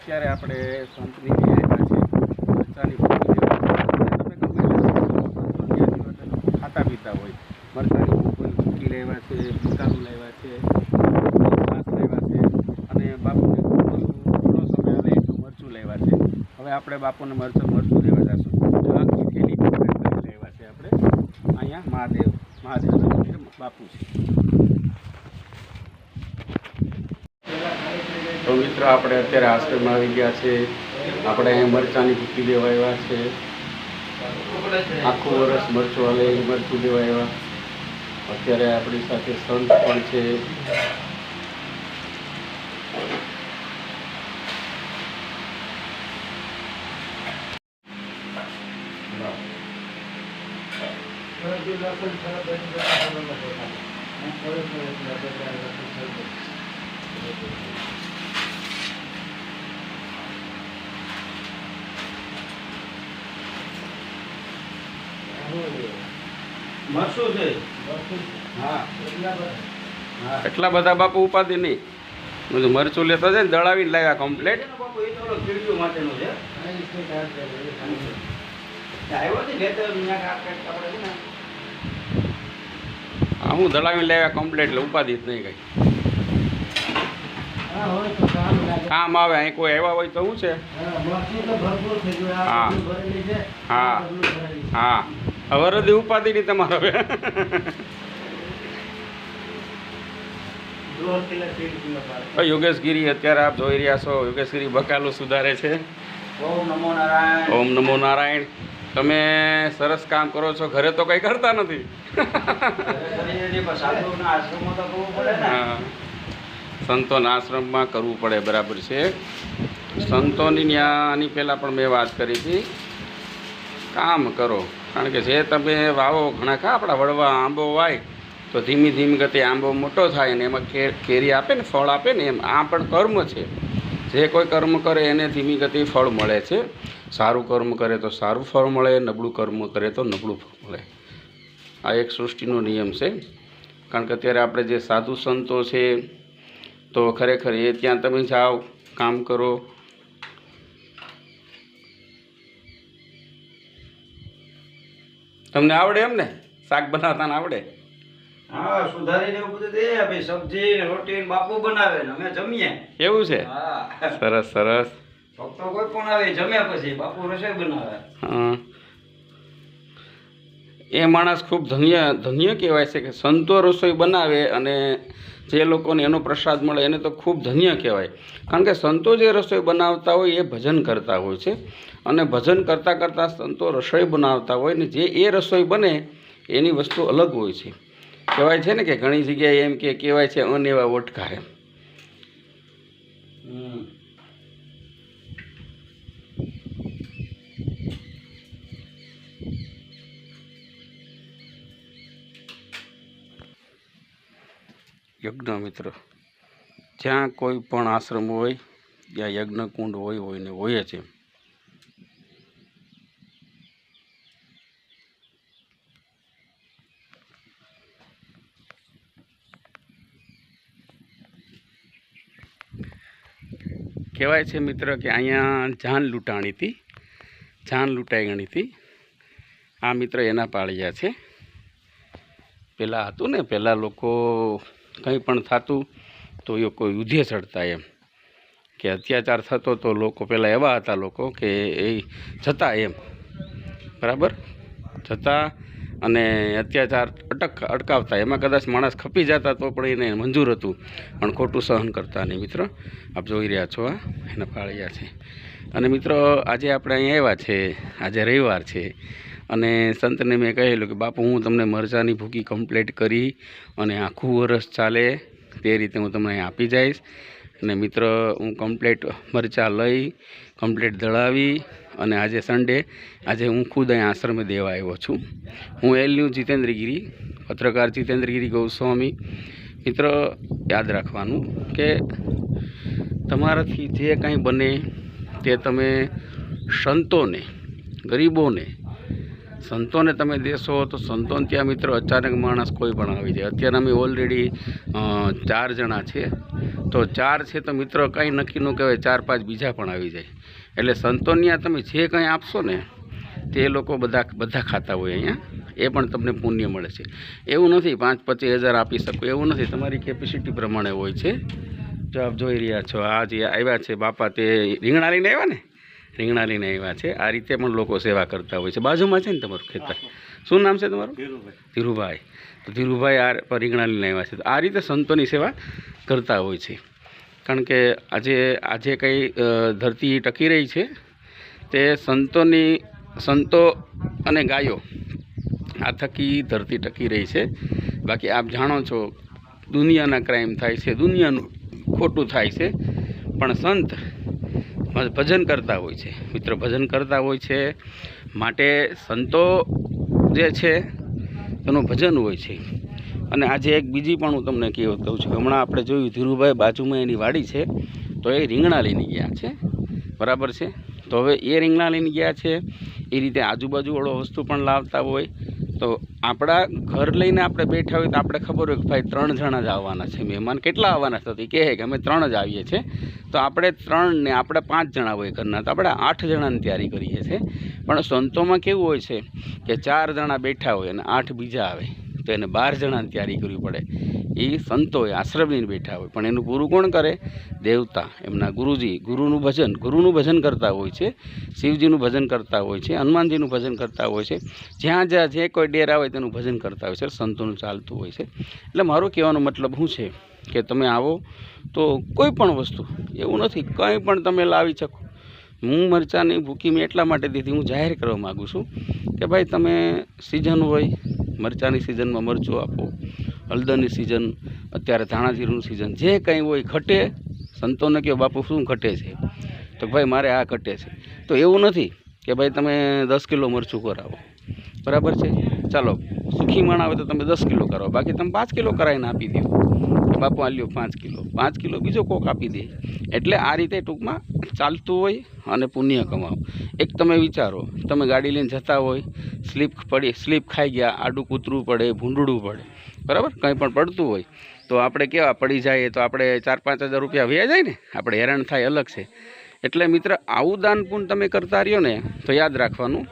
અત્યારે આપણે સંતની આવ્યા છે મરચાની ખાતા પીતા હોય. મરચાની ભૂકી ભૂકી લેવા છે બકાલું લેવા છે, છાશ લેવા છે, અને બાપુને થોડો સમય આવે એટલું મરચું લેવા છે. હવે આપણે બાપુને મરચું મરચું લેવા જશું. આખી થેલી લેવા છે આપણે. અહીંયા મહાદેવ, મહાદેવના બાપુ છે. મિત્રો આપણે અત્યારે આશ્રમમાં આવી ગયા છે. આપણે અહીંયા મરચાંની ભૂકી લેવા આવ્યા છે. આખું વરસ મરચું હાલે મરચું લેવા આવ્યા. અત્યારે આપણી સાથે સંત પણ છે. છે. હા. એટલા બધા. બાપુ ઉપાધિ નહીં. બધું મરચું લેતા છે ને દળાવીને લાવ્યા કમ્પ્લેટ હા હું દળાવીને લાવ્યા કમ્પ્લેટ એટલે ઉપાધિ જ નહીં કઈ. કામ આવે અહીં કોઈ આવ્યા હોય તો શું છે? હા. હા. હા. વરદી ઉપાધિ ની તમારે હવે. યોગેશગીરી અત્યારે આપ જોઈ રહ્યા છો. યોગેશગીરી બકાલું સુધારે છે. ઓમ નમો નારાયણ. ઓમ નમો નારાયણ. તમે સરસ કામ કરો છો. ઘરે તો કંઈ કરતા નથી. સંતોના આશ્રમમાં કરવું પડે બરાબર છે. સંતોની આની પહેલાં પણ મેં વાત કરી હતી. કામ કરો. કારણ કે જે તમે વાવો, ઘણા ખા આપણા વડવા આંબો વાય, તો ધીમી ધીમી ગતિ આંબો મોટો થાય ને એમાં કેરી આપે ને ફળ આપે ને એમ. આ પણ કર્મ છે. જે કોઈ કર્મ કરે એને ધીમી ગતિ ફળ મળે છે. સારું કર્મ કરે તો સારું ફળ મળે, નબળું કર્મ કરે તો નબળું ફળ મળે. આ એક સૃષ્ટિનો નિયમ છે. કારણ કે અત્યારે આપણે જે સાધુ સંતો છે, તો ખરેખર એ ત્યાં તમે જાઓ, કામ કરો તમને આવડે એમ ને? શાક બનાવતા આવડે? હા સુધારીને એવું બધું દે ભાઈ સબ્જી ને રોટી ને બાપુ બનાવે ને અમે જમીએ. એવું છે? સરસ સરસ. ભક્તો કોઈ પણ આવે જમ્યા પછી બાપુ રસોઈ બનાવે. હા. એ માણસ ખૂબ ધન્ય ધન્ય કહેવાય છે કે સંતો રસોઈ બનાવે અને જે લોકોને એનો પ્રસાદ મળે એને તો ખૂબ ધન્ય કહેવાય. કારણ કે સંતો જે રસોઈ બનાવતા હોય એ ભજન કરતા હોય છે. અને ભજન કરતાં કરતાં સંતો રસોઈ બનાવતા હોય ને જે એ રસોઈ બને એની વસ્તુ અલગ હોય છે. કહેવાય છે ને કે ઘણી જગ્યાએ એમ કે કહેવાય છે, અનેવા ઓટકા એમ. યજ્ઞ મિત્ર. જ્યાં કોઈ પણ આશ્રમ હોય, ત્યાં યજ્ઞ કુંડ હોય હોય ને હોય એમ. કહેવાય છે મિત્ર કે અહીંયા જાન લૂંટાણી હતી, જાન લૂંટાઈ ગણી હતી. આ મિત્ર એના પાળિયા છે. પહેલાં હતું ને પહેલાં લોકો કંઈ પણ થતું, તો એ કોઈ યુદ્ધે ચડતા એમ. કે અત્યાચાર થતો તો લોકો પહેલાં એવા હતા લોકો કે એ જતા એમ. બરાબર? જતા અને અત્યાચાર અટક અટકાવતા. એમાં કદાચ માણસ ખપી જતા તો પણ એને મંજૂર હતું. પણ ખોટું સહન કરતા નહીં મિત્રો. આપ જોઈ રહ્યા છો આ એના પાળિયા છે. અને મિત્રો, આજે આપણે અહીંયા આવ્યા છે. આજે રવિવાર છે. અને સંતને મેં કહેલું કે, બાપુ, હું તમને મરચાની ભૂકી કમ્પ્લીટ કરી અને આખું વરસ ચાલે, તે રીતે હું તમને આપી જઈશ. અને મિત્ર, હું કમ્પ્લીટ મરચાં લઈ કમ્પ્લીટ દળાવી અને આજે સન્ડે આજે હું ખુદ અહીં આશ્રમે દેવા આવ્યો છું. હું એલન્યુ જીતેન્દ્રગીરી, પત્રકાર જીતેન્દ્રગીરી ગૌસ્વામી. મિત્ર, યાદ રાખવાનું કે તમારાથી જે કાંઈ બને, તે તમે સંતોને, ગરીબોને સંતોને તમે દેશો, તો સંતોને ત્યાં મિત્રો અચાનક માણસ કોઈ પણ આવી જાય. અત્યારે અમે ઓલરેડી ચાર જણા છે તો ચાર છે તો મિત્રો કંઈ નક્કી ન કહેવાય, ચાર પાંચ બીજા પણ આવી જાય. એટલે સંતોની તમે જે કંઈ આપશો ને, તે લોકો બધા બધા ખાતા હોય અહીંયા. એ પણ તમને પુણ્ય મળે છે. એવું નથી પાંચ પચીસ હજાર આપી શકો, એવું નથી. તમારી કેપેસિટી પ્રમાણે હોય છે. જો આપ જોઈ રહ્યા છો, આ જે આવ્યા છે બાપા, તે રીંગણા લઈને આવ્યા ને? રીંગણા લઈને આવ્યા છે. આ રીતે પણ લોકો સેવા કરતા હોય છે. બાજુમાં છે ને તમારું ખેતર? શું નામ છે તમારું? ધીરુભાઈ. તો ધીરુભાઈ આ રીંગણા લઈને આવ્યા છે. તો આ રીતે સંતોની સેવા કરતા હોય છે. કારણ કે આજે આજે કંઈ ધરતી ટકી રહી છે. તે સંતોની સંતો અને ગાયો આ થકી ધરતી ટકી રહી છે. બાકી આપ જાણો છો દુનિયાના ક્રાઇમ થાય છે દુનિયાનું ખોટું થાય છે. પણ સંત ભજન કરતા હોય છે. મિત્ર, ભજન કરતા હોય છે. માટે સંતો જે છે, એનું ભજન હોય છે. અને આજે એક બીજી પણ હું તમને કહેવત કહું છું. હમણાં આપણે જોયું, ધીરુભાઈ બાજુમાં એની વાડી છે, તો એ રીંગણા લઈને ગયા છે. બરાબર છે? તો હવે એ રીંગણા લઈને ગયા છે. એ રીતે આજુબાજુવાળો વસ્તુ પણ લાવતા હોય. તો આપણા ઘર લઈને આપણે બેઠા હોય તો આપણે ખબર હોય કે ભાઈ ત્રણ જણા જ આવવાના છે, મહેમાન કેટલા આવવાના છે? તો કહે કે અમે ત્રણ જ આવીએ છીએ. તો આપણે ત્રણ ને આપણે પાંચ જણા હોય ઘરના, તો આપણે આઠ જણાની તૈયારી કરીએ છીએ. પણ સંતોમાં કેવું હોય છે કે ચાર જણા બેઠા હોય અને આઠ બીજા આવે. તો એને બાર જણાની તૈયારી કરવી પડે. એ સંતોએ લઈને બેઠા હોય. પણ એનું ગુરુ કોણ કરે? દેવતા. એમના ગુરુજી. ગુરુનું ભજન. ગુરુનું ભજન કરતા હોય છે. શિવજીનું ભજન કરતા હોય છે. હનુમાનજીનું ભજન કરતા હોય છે. જ્યાં જ્યાં જે કોઈ ડેરા હોય તેનું ભજન કરતા હોય છે. સંતોનું ચાલતું હોય છે. એટલે મારો કહેવાનો મતલબ શું છે? કે તમે આવો તો કોઈ પણ વસ્તુ, એવું નથી. કંઈ પણ તમે લાવી શકો. હું મરચાંની ભૂકી મેં એટલા માટે દીધી, હું જાહેર કરવા માગું છું કે ભાઈ તમે સિઝન હોય, મરચાંની સિઝનમાં મરચું આપો, હળદરની સિઝન અત્યારે ધાણાજીરુંનું સિઝન જે કંઈ હોય ઘટે, સંતોને કહો, બાપુ, શું ઘટે છે? તો ભાઈ, મારે આ ઘટે છે. તો એવું નથી કે ભાઈ તમે દસ કિલો મરચું કરાવો. બરાબર છે? ચાલો, સુખી માણ આવે તો તમે દસ કિલો કરાવો. બાકી તમે પાંચ કિલો કરાવીને આપી દો બાપુ આ લ્યો પાંચ કિલો. પાંચ કિલો બીજો કોક આપી દે. એટલે આ રીતે ટૂંકમાં ચાલતું હોય અને પુણ્ય કમાવો. એક તમે વિચારો, તમે ગાડી લઈને જતા હોય, સ્લીપ પડી, સ્લીપ ખાઈ ગયા, આડું કૂતરું પડે, ભૂંડડું પડે, બરાબર? કંઈ પણ પડતું હોય, તો આપણે કેવા પડી જાય તો આપણે ચાર પાંચ હજાર રૂપિયા વ્યા જાય ને, આપણે હેરાન થાય અલગ છે. એટલે મિત્ર, આવું દાન પુણ્ય તમે કરતા રહ્યો ને, તો યાદ રાખવાનું,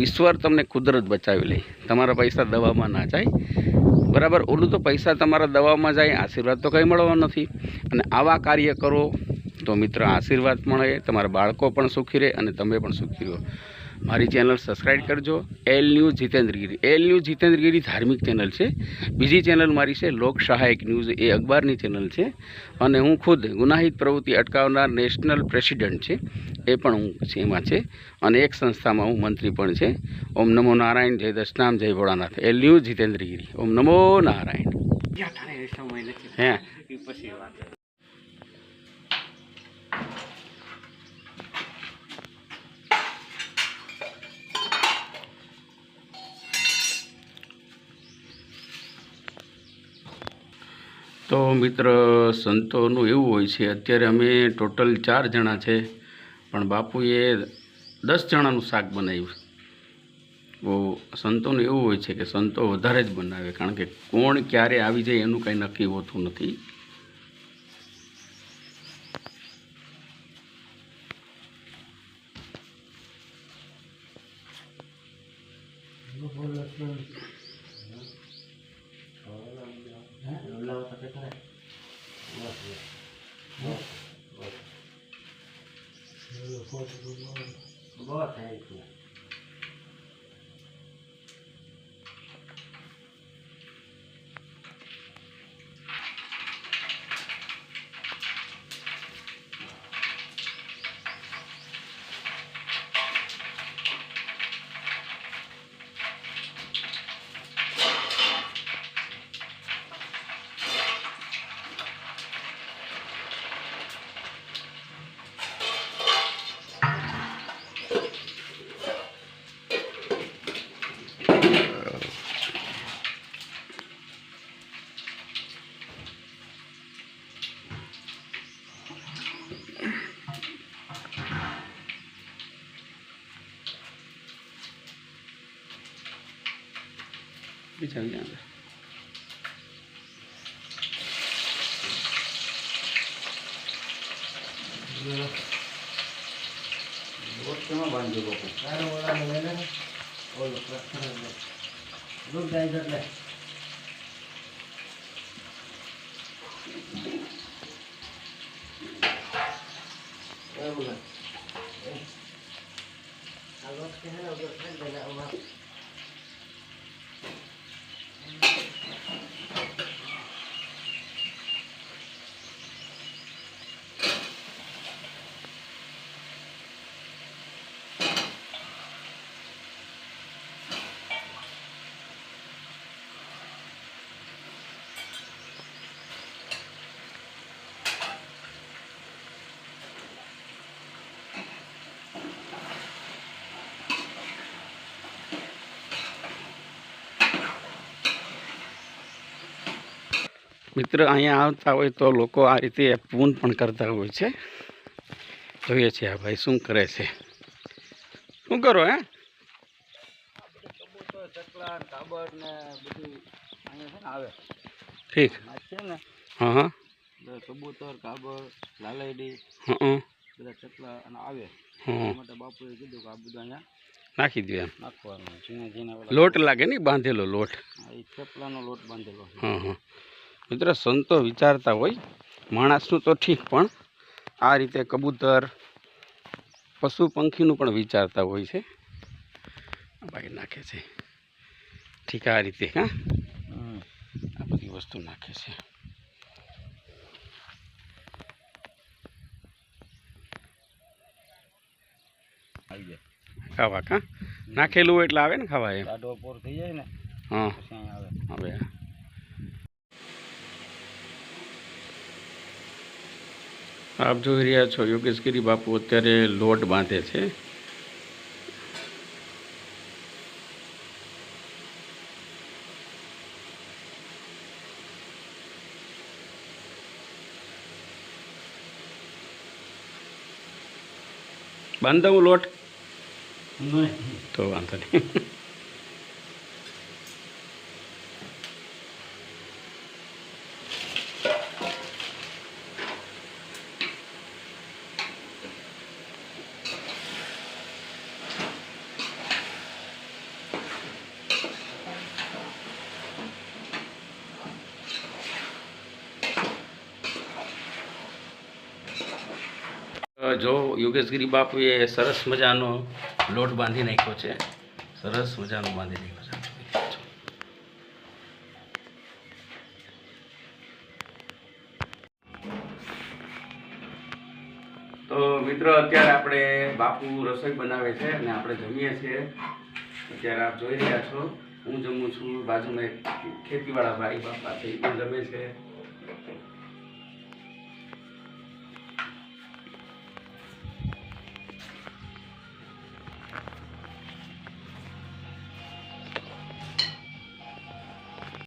ઈશ્વર તમને કુદરત બચાવી લે. તમારા પૈસા દવામાં ના જાય. બરાબર? ઓલું તો પૈસા તમારા દવામાં જાય, આશીર્વાદ તો કંઈ મળવા નથી. અને આવા કાર્ય કરો તો મિત્ર આશીર્વાદ મળે, તમારા બાળકો પણ સુખી રહે અને તમે પણ સુખી રહો. મારી ચેનલ સબસ્ક્રાઈબ કરજો. L news Jitendragiri. L news Jitendragiri ધાર્મિક ચેનલ છે. બીજી ચેનલ મારી છે લોક સહાયક ન્યૂઝ. એ અખબારની ચેનલ છે. અને હું ખુદ ગુનાહિત પ્રવૃત્તિ અટકાવનાર નેશનલ પ્રેસિડેન્ટ છે. એ પણ હું એમાં છે. અને એક સંસ્થામાં હું મંત્રી પણ છે. ઓમ નમો નારાયણ જય દશનામ જય ભોળાનાથ. L news Jitendragiri. ઓમ નમો નારાયણ. હે? તો મિત્ર, સંતોનું એવું હોય છે, અત્યારે અમે ટોટલ ચાર જણા છે, પણ બાપુએ દસ જણાનું શાક બનાવ્યું. બહુ સંતોનું એવું હોય છે કે સંતો વધારે જ બનાવે, કારણ કે કોણ ક્યારે આવી જાય એનું કાંઈ નક્કી હોતું નથી. બીજા ક્યાં છે? જઈએ આપણે બાંધ્યો બાપુ ઓલો મિત્ર અહીંયા આવતા હોય તો લોકો આ રીતે પૂન પણ કરતા હોય છે. જોઈએ છીએ આ ભાઈ શું કરે છે. શું કરો હે? કબૂતર ચકલા ને ને બધું અહીંયા આવે ઠીક. છે ને હા. હા કબૂતર કાબર લાલાયડી હં. બધા ચકલા અને આવે માટે બાપુએ કીધું કે આ બધું અહીંયા નાખી દો એમ. નાખવાનું લોટ લાગે ને બાંધેલો લોટ? ચપલાનો લોટ બાંધેલો. હં હં. મિત્ર સંતો વિચારતા હોય માણસનું તો ઠીક પણ આ રીતે કબૂતર પશુ પંખીનું પણ વિચારતા હોય છે. ભાઈ નાખે છે. ઠીક આ રીતે હા. આ બધી વસ્તુ નાખે છે. ખાવા કા? નાખેલું એટલે આવે ને ખાવા એમ? થઈ જાય ને હા. આવે. આપ જોઈ રહ્યા છો યોગેશગીરી બાપુ અત્યારે લોટ બાંધે છે. બાંધવું લોટ? તો વાંધો નહીં. જો યોગેશગીરી બાપુએ સરસ મજાનો લોટ બાંધી નાખ્યો છે. સરસ મજાનો બાંધી નાખ્યો. તો મિત્રો, અત્યારે આપણે બાપુ રસોઈ બનાવે છે અને આપણે જમીએ છીએ. અત્યારે આપ જોઈ રહ્યા છો. હું જમું છું. બાજુમાં ખેતીવાળા ભાઈ બાપા છે, એ પણ જમે છે.